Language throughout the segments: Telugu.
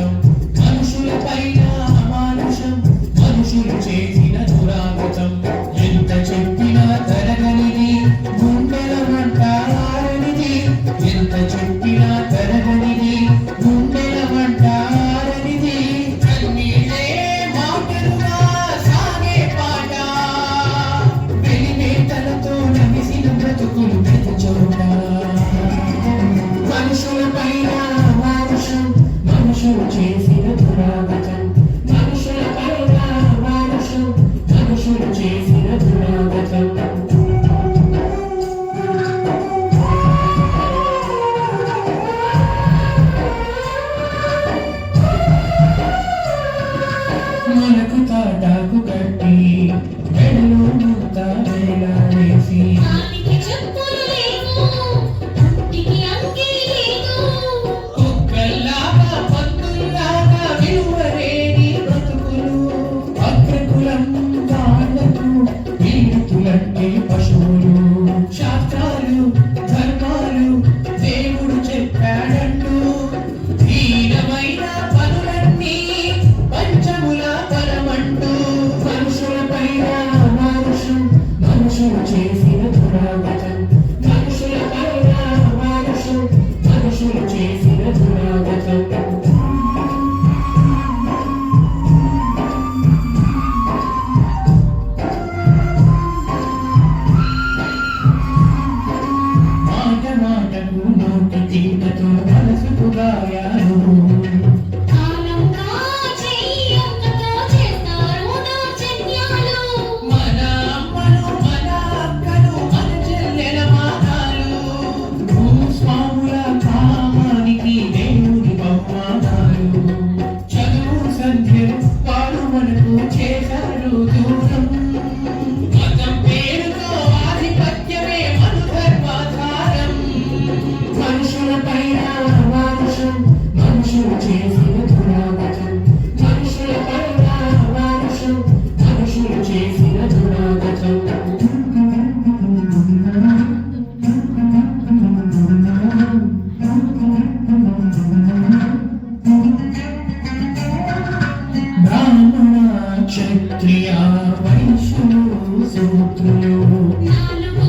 Brasil. క్షత్రియ వైశ్యులు శూద్రులు నాలుగు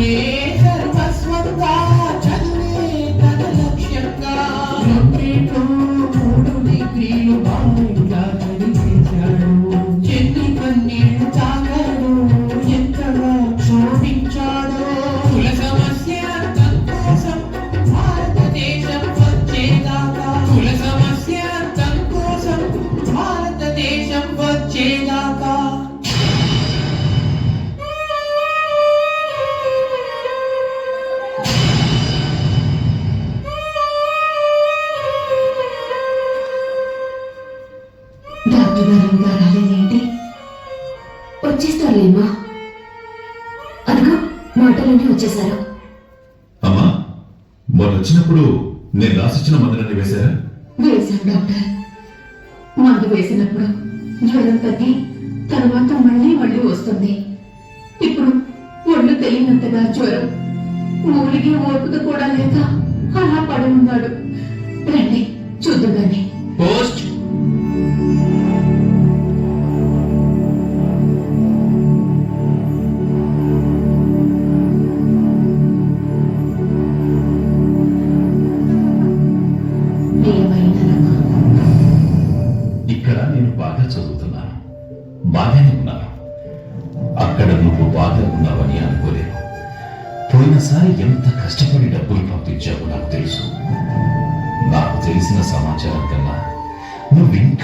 చదువే డాక్టర్ గారు ఇంకా రాలేదేంటి వచ్చేస్తారులేమ్మా. అదిగో మాటలన్నీ వచ్చేసారు మొన్న వచ్చినప్పుడు నేను రాసిచ్చిన మందులన్నీ వేశారా? వేశాం డాక్టర్. మందు వేసినప్పుడు జ్వరం తగ్గి తర్వాత మళ్ళీ మళ్ళీ వస్తుంది. ఇప్పుడు ఒళ్ళు తెలియనంతగా జ్వరం. మూలిగి ఓపిక కూడా లేక అలా పడి ఉన్నాడు రండి చూద్దుగాని పోస్ట్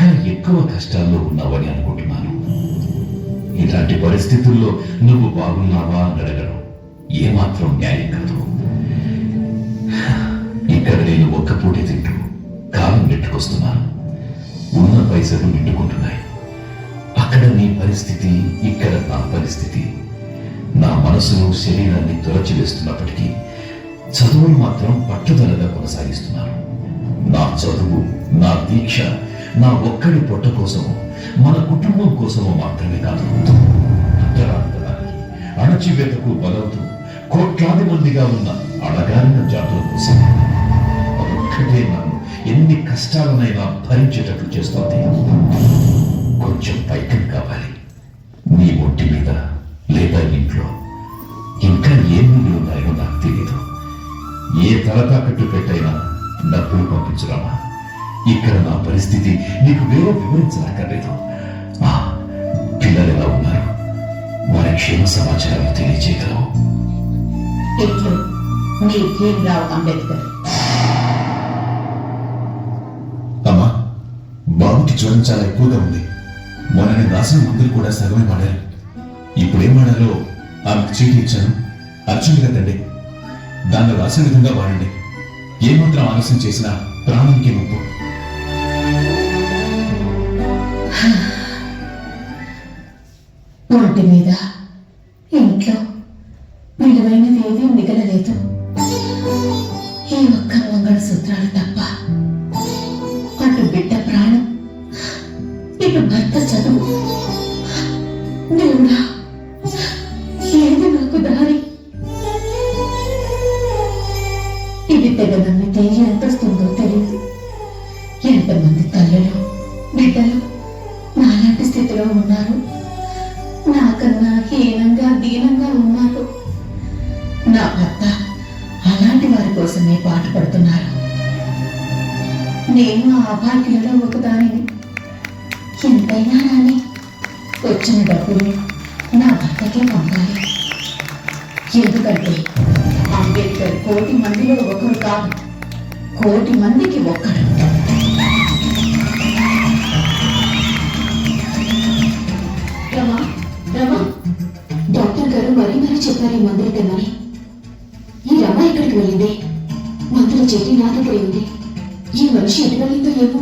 ఇంకా ఎక్కువ కష్టాల్లో ఉన్నావని అనుకుంటున్నాను. ఇలాంటి పరిస్థితుల్లో నువ్వు బాగున్నావా అని అడగడం ఏమాత్రం న్యాయం కాదు. ఇక్కడ నేను ఒక్కపూటే తింటూ కాలం నెట్టుకొస్తున్నాను. ఉన్న పైసలు నిండుకుంటున్నాయి. అక్కడ నీ పరిస్థితి ఇక్కడ నా పరిస్థితి. నా మనసును శరీరాన్ని తొలచివేస్తున్నప్పటికీ చదువును మాత్రం పట్టుదలగా కొనసాగిస్తున్నాను. నా చదువు నా దీక్ష నా ఒక్కడి పొట్ట కోసము మన కుటుంబం కోసము మాత్రమే కాదు. అంతరాంతరానికి అణచివేతకు బలవుతూ కోట్లాది మందిగా ఉన్న అడగారిన జాతుల కోసం ఒక్కటే నన్ను ఎన్ని కష్టాలనైనా భరించేటట్లు చేస్తోంది. కొంచెం పైకం కావాలి. నీ ఒంటి మీద లేదా ఇంట్లో ఇంకా ఏమి ఉన్నాయో నాకు తెలియదు ఏ తలతాకట్టు పెట్టైనా డబ్బులు పంపించరామా? ఇక్కడ నా పరిస్థితి నీకు వేరే వివరించనక్కర్లేదు. ఆ, పిల్లలు ఎలా ఉన్నారు? వారి క్షేమ సమాచారాలు తెలియజేయగలవు ఇట్లు మీ భీమరావు అంబేద్కర్ అమ్మా బాబుకి జ్వరం చాలా ఎక్కువగా ఉంది. మొన్న నేను రాసిన మందులు కూడా సగమే వాడారు ఇప్పుడు ఏం వాడాలో ఆమెకు చీటీ ఇచ్చాను. అర్జెంటుగా తండి దానిలో రాసిన విధంగా వాడండి. ఏమాత్రం ఆలస్యం చేసినా ప్రాణానికి ముప్పు. వాటి మీద. ఇంట్లో విలువైనది ఏదీ మిగలలేదు. ఈ ఒక్క మంగళసూత్రాలు తప్ప. అటు బిడ్డ ప్రాణం ఇటు భర్త చదువు. దేవుడా ఏది నాకు దారి? ఇది తెగ నమ్మితే ఎంత వస్తుందో తెలియదు. ఎంతమంది తల్లులు బిడ్డలు నాలాంటి స్థితిలో ఉన్నారు? హీనంగా దీనంగా ఉన్నారు నా భర్త అలాంటి వారి కోసమే పాటుపడుతున్నారు నేను ఆ అభాగ్యులలో ఒకదానిని. ఎంతైనా రాని వచ్చిన డబ్బులు నా భర్తకే పంపాలి. ఎందుకంటే అంబేద్కర్ కోటి మందిలో ఒకరు కాదు. కోటి మందికి ఒక్కడు. అందరూ చెప్పారు ఈ మందులు ఈ రమ ఎక్కడికి వెళ్ళింది? మందుల చెట్టి నా దగ్గర ఉంది. ఈ మనిషి ఎటు వెళ్ళిందో ఏమో.